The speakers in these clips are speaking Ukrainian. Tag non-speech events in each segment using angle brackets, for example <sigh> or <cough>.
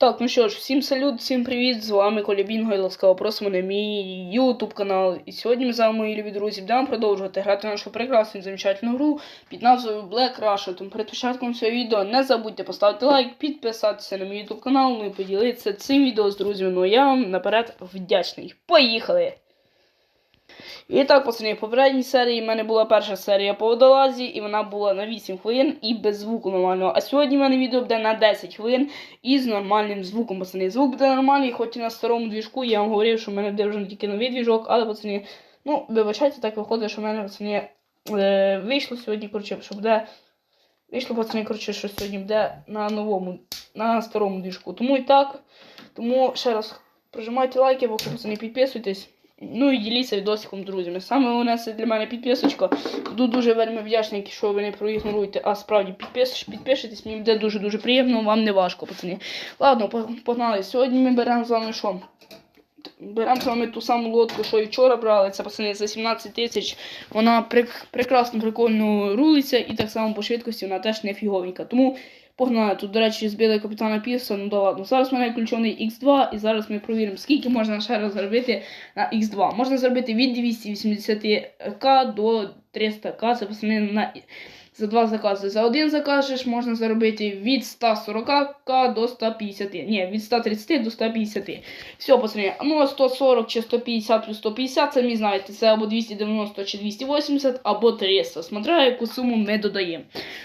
Так, ну що ж, всім салют, всім привіт! З вами Коля Бінго і ласкаво просимо на мій YouTube канал. І сьогодні ми з вами, мої любі друзі, будемо продовжувати грати нашу прекрасну і замечательну гру під назвою Black Russia. Тому перед початком цього відео не забудьте поставити лайк, підписатися на мій YouTube канал, ну і поділитися цим відео з друзями. Ну я вам наперед вдячний. Поїхали! І так, пацани, в попередній серії в мене була перша серія по водолазі, і вона була на 8 хвилин і без звуку нормального. А сьогодні в мене відео буде на 10 хвилин і з нормальним звуком, пацани. Звук буде нормальний, хоч і на старому двіжку. Я вам говорив, що в мене буде вже тільки новий двіжок, але пацани, ну, вибачайте, так виходить, що в мене пацани е, вийшло сьогодні, коротше, що буде. Вийшло, пацани, коротше, що сьогодні буде на новому, на старому двіжку. Тому і так. Тому ще раз прожимайте лайки, поки пацани підписуйтесь. Ну і діліться відосиком друзями. Саме головне це для мене підписочка. Буду дуже вельми вдячний, якщо ви не проігноруєте, а справді підпис, підпишитесь, мені буде дуже-дуже приємно, вам не важко, пацани. Ладно, погнали. Сьогодні ми беремо з вами що? Беремо з вами ту саму лодку, що і вчора брали. Це пацани за 17 тисяч. Вона прекрасно, прикольно рулиться і так само по швидкості вона теж не фіговенька. Тому погнали. Тут, до речі, збили капітана Пірса, ну да ладно. Зараз в мене включений X2, і зараз ми провіримо, скільки можна ще раз зробити на X2. Можна зробити від 280к до 300к. Це пацани на за два закази. За один закажеш можна заробити від 140к до 150. Ні, від 130 до 150. Все, пацани, ну 140 чи 150 плюс 150, самі знаєте, це або 290 чи 280, або 300. Смотря яку суму ми додаємо.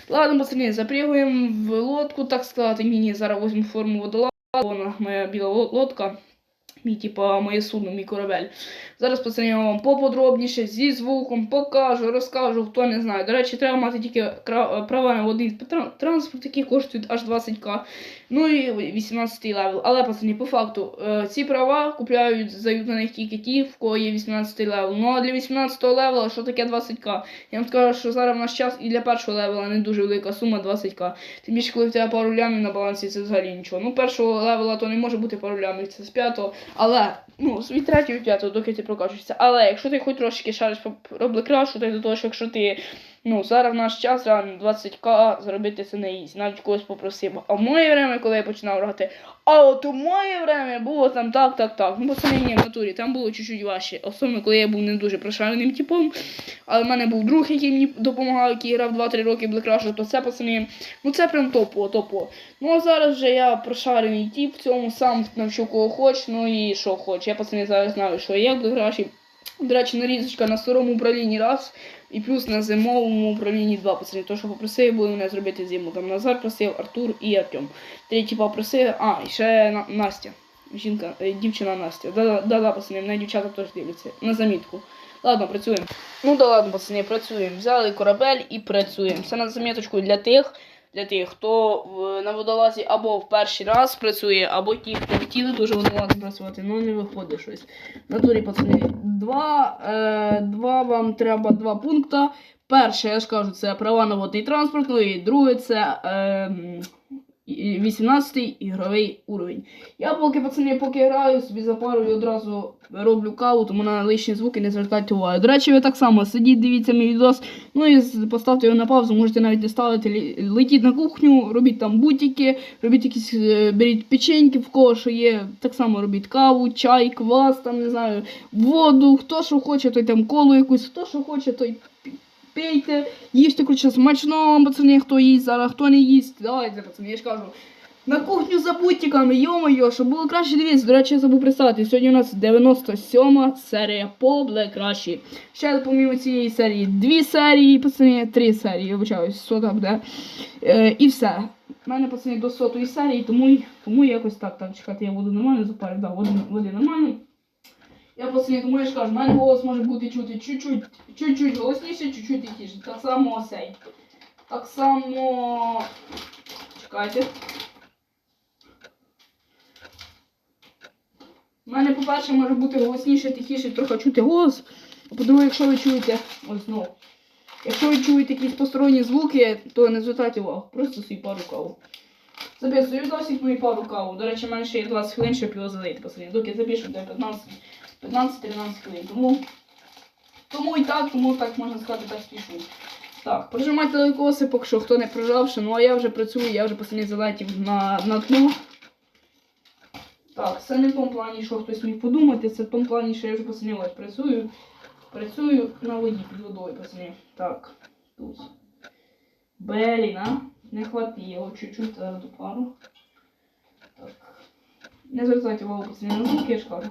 Ладно, пацани, запрягуємо в лодку, так сказати. Ні, ні, зараз візьму форму водолаза. Вона моя біла лодка. Мій, типа, моє судно, мій корабель. Зараз пацани, я вам поподробніше зі звуком покажу, розкажу, хто не знає. До речі, треба мати тільки кра- права на один тран- транспорт, які коштують аж 20к. Ну і 18 левел. Але, пацани, по факту, е, ці права купляють, здають на них тільки ті, в кого є 18 левел. Ну а для 18 левела, що таке 20к? Я вам скажу, що зараз в наш час і для першого левела не дуже велика сума 20к. Тим більше, коли в тебе пару лямів на балансі, це взагалі нічого. Ну, першого левела то не може бути пару лямів, це з п'ятого. Але, ну, свій третього п'ятого, доки ти прокачуєшся. Але якщо ти хоч трошки шариш по роблекрашу, то й до того, що якщо ти. Ну, зараз в наш час реально 20к зробити це не їсть. Навіть когось попросив. А в моє время, коли я починав грати, а от у моє время було там так, так, так. Ну, пацани, ні, в натурі, там було чуть-чуть важче. Особливо, коли я був не дуже прошареним типом. Але в мене був друг, який мені допомагав, який грав 2-3 роки Black Rush, то це, пацани, ну це прям топово, топово. Ну а зараз вже я прошарений тип в цьому, сам навчу кого хоч, ну і що хоч. Я пацани зараз знаю, що я в Black Rush. До речі, нарізочка на старому управлінні раз. І плюс на зимовому управлінні два пацани. То, що попросив, були мене зробити зиму. Там Назар просив, Артур і Артем. Третій попросив, а, і ще На- Настя. Жінка, е, дівчина Настя. Да, да, да, пацани, мене дівчата теж дивляться. На замітку. Ладно, працюємо. Ну да ладно, пацани, працюємо. Взяли корабель і працюємо. Це на заміточку для тих, для тих, хто на водолазі або в перший раз працює, або ті, хто хотіли дуже водолазом працювати, ну не виходить щось. На натурі, пацани, два, е, два вам треба два пункти. Перше, я ж кажу, це права на водний транспорт, ну і друге це е, 18-й ігровий уровень. Я поки пацани, поки граю, собі запарую одразу роблю каву, тому на лишні звуки не звертайте увагу. До речі, ви так само сидіть, дивіться мій відос, ну і поставте його на паузу, можете навіть не ставити, летіть на кухню, робіть там бутики, робіть якісь, е, беріть печеньки, в кого що є, так само робіть каву, чай, квас, там, не знаю, воду, хто що хоче, той там колу якусь, хто що хоче, той пийте, їжте, коротше, смачно, пацани, хто їсть зараз, хто не їсть, давайте, пацани, я ж кажу. На кухню за бутиками, йо-моє, щоб було краще дивитися. До речі, я забув представити. Сьогодні у нас 97 серія по Black. Ще помимо цієї серії дві серії, пацани, три серії, я вибачаюсь, сота буде. Е, і все. У мене пацани до сотої серії, тому, тому якось так. Так, чекати, я буду нормально запарив, да, води нормально. Я пацани, тому я ж кажу, в мене голос може бути чути чуть-чуть, чуть-чуть голосніше, чуть-чуть тихіше. Так само осей. Так само. Чекайте. У мене, по-перше, може бути голосніше, тихіше, трохи чути голос. А по-друге, якщо ви чуєте. Ось знову. Якщо ви чуєте якісь посторонні звуки, то не звертайте увагу. Просто свій пару каву. Записую досить мою пару каву. До речі, в мене ще є 20 хвилин, щоб його залити. Доки запишу, де 15 15-13 хвилин. Тому, тому і так, тому так можна сказати, так спішу. Так, прожимайте лайкоси, поки що хто не прожавши. Ну а я вже працюю, я вже посередині залетів на, на дно. Так, це не в тому плані, що хтось міг подумати, це в тому плані, що я вже пацани ось працюю. Працюю на воді під водою, пацани. Так, тут. Блін, а? Не хватило чуть-чуть зараз до пару. Так. Не звертайте увагу, пацани, на звуки, я ж кажу.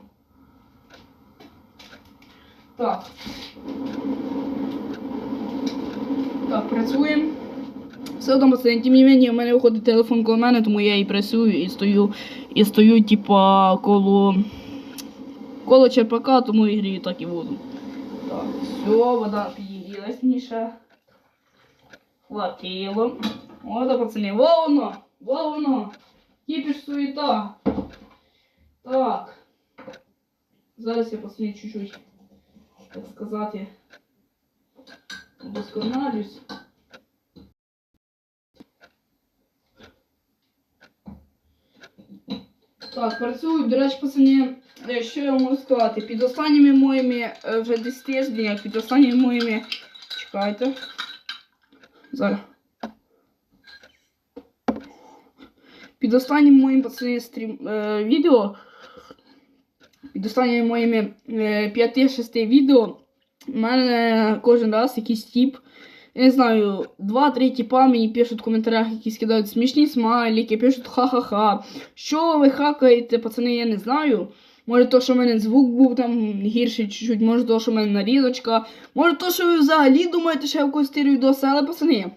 Так. Так, працюємо. Все одно, тим не менше, у мене виходить телефон коло мене, тому я і працюю і стою, і стою, типа, коло, коло черпака, тому і грію так і воду. Так, все, вода підігрілась мені ще. Хватило. От, пацани, вовно, вовно. Кіпіш суєта. Так. Зараз я пацани чуть-чуть, так сказати, удосконалюсь. Так, працюю, до речі, пацани, е, що я можу сказати? Під останніми моїми е, вже десь тиждень, під останніми моїми. Чекайте. Зараз. Під останнім моїм пацани стрім е, відео. Під останніми моїми е, 5-6 відео. У мене кожен раз якийсь тип. Я не знаю, два-три типа мені пишуть в коментарях, які скидають смішні смайлики, пишуть ха-ха-ха. Що ви хакаєте, пацани, я не знаю. Може то, що в мене звук був там гірший чуть-чуть, може то, що в мене нарізочка, може то, що ви взагалі думаєте, що я в стилю відоси, але пацани,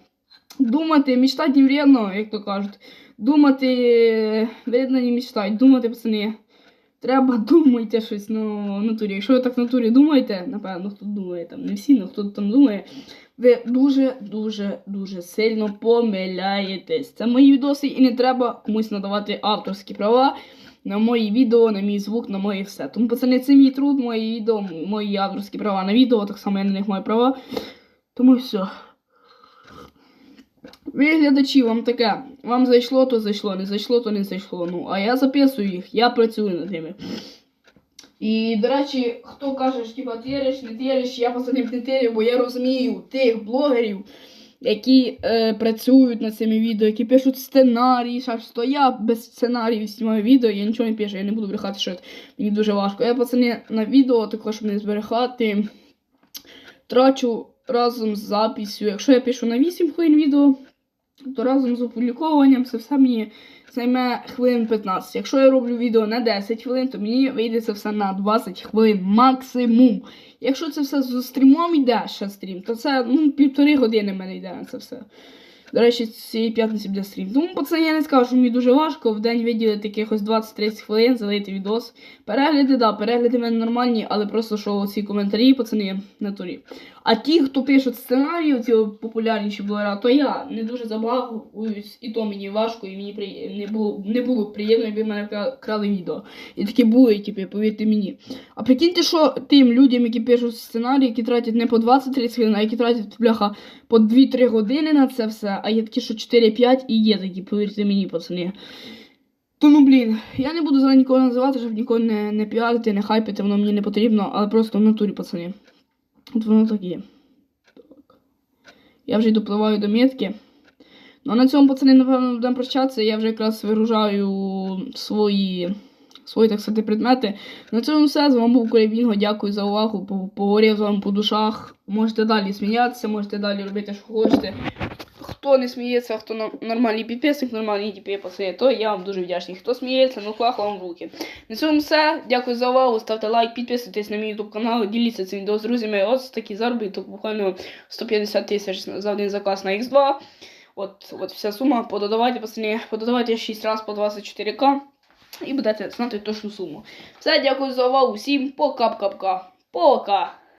думати, мечтати не вредно, як то кажуть. Думати, е, вредно не мечтати, думати, пацани. Треба <laughs> думайте щось ну, в натурі. Якщо ви так в натурі думаєте, напевно, хто думає там, не всі, але хто там думає, ви дуже-дуже дуже сильно помиляєтесь. Це мої відоси і не треба комусь надавати авторські права на мої відео, на мій звук, на моє все. Тому, пацани, це мій труд, мої відео, мої авторські права на відео, так само я на них маю права. Тому все. Ви глядачі, вам таке. Вам зайшло, то зайшло, не зайшло, то не зайшло. Ну, а я записую їх, я працюю над ними. І, до речі, хто каже, що типа тириш, не тириш, я пацанів не тирю, бо я розумію тих блогерів, які е, працюють над цими відео, які пишуть сценарії, що я без сценаріїв знімаю відео, я нічого не пишу, я не буду брехати, що мені дуже важко. Я пацани на відео, також щоб не зберегати, трачу разом з записю. Якщо я пишу на 8 хвилин відео, то разом з опублікованням це все мені займе хвилин 15. Якщо я роблю відео на 10 хвилин, то мені вийде це все на 20 хвилин максимум. Якщо це все з стрімом йде ще стрім, то це ну, півтори години в мене йде на це все. До речі, цієї п'ятниці буде стрім. Тому пацани, я не скажу, що мені дуже важко в день виділити якихось 20-30 хвилин, залити відос. Перегляди, да, перегляди в мене нормальні, але просто що ці коментарі, пацани, на турі. А ті, хто пишуть сценарії, ці популярніші блогера, то я не дуже забагуюсь, і то мені важко, і мені при... не було не було приємно, якби мене крали відео. І такі були, типу, повірте мені. А прикиньте, що тим людям, які пишуть сценарії, які тратять не по 20-30 хвилин, а які тратять, бляха, по 2-3 години на це все, а є такі, що 4-5 і є такі, повірте мені, пацани. Тому, блін, я не буду зараз нікого називати, щоб нікого не, не піарити, не хайпити, воно мені не потрібно, але просто в натурі, пацани. От воно так є. Так. Я вже й допливаю до метки. Ну а на цьому, пацани, напевно, будемо прощатися. Я вже якраз вигружаю свої, свої так сказати, предмети. На цьому все. З вами був Колібінго. Дякую за увагу. По- Поговорив з вами по душах. Можете далі сміятися, можете далі робити, що хочете. Хто не сміється, хто нормальний підписник, нормальні типи пацани, то я вам дуже вдячний. Хто сміється, ну клах вам в руки. На цьому все. Дякую за увагу. Ставте лайк, підписуйтесь на мій YouTube канал, діліться цим відео з друзями. Ось такі заробіток, буквально 150 тисяч за один заказ на X2. От, от вся сума. Пододавайте, пацани, пододавайте 6 раз по 24к. І будете знати точну суму. Все, дякую за увагу. Всім пока-пока. Пока!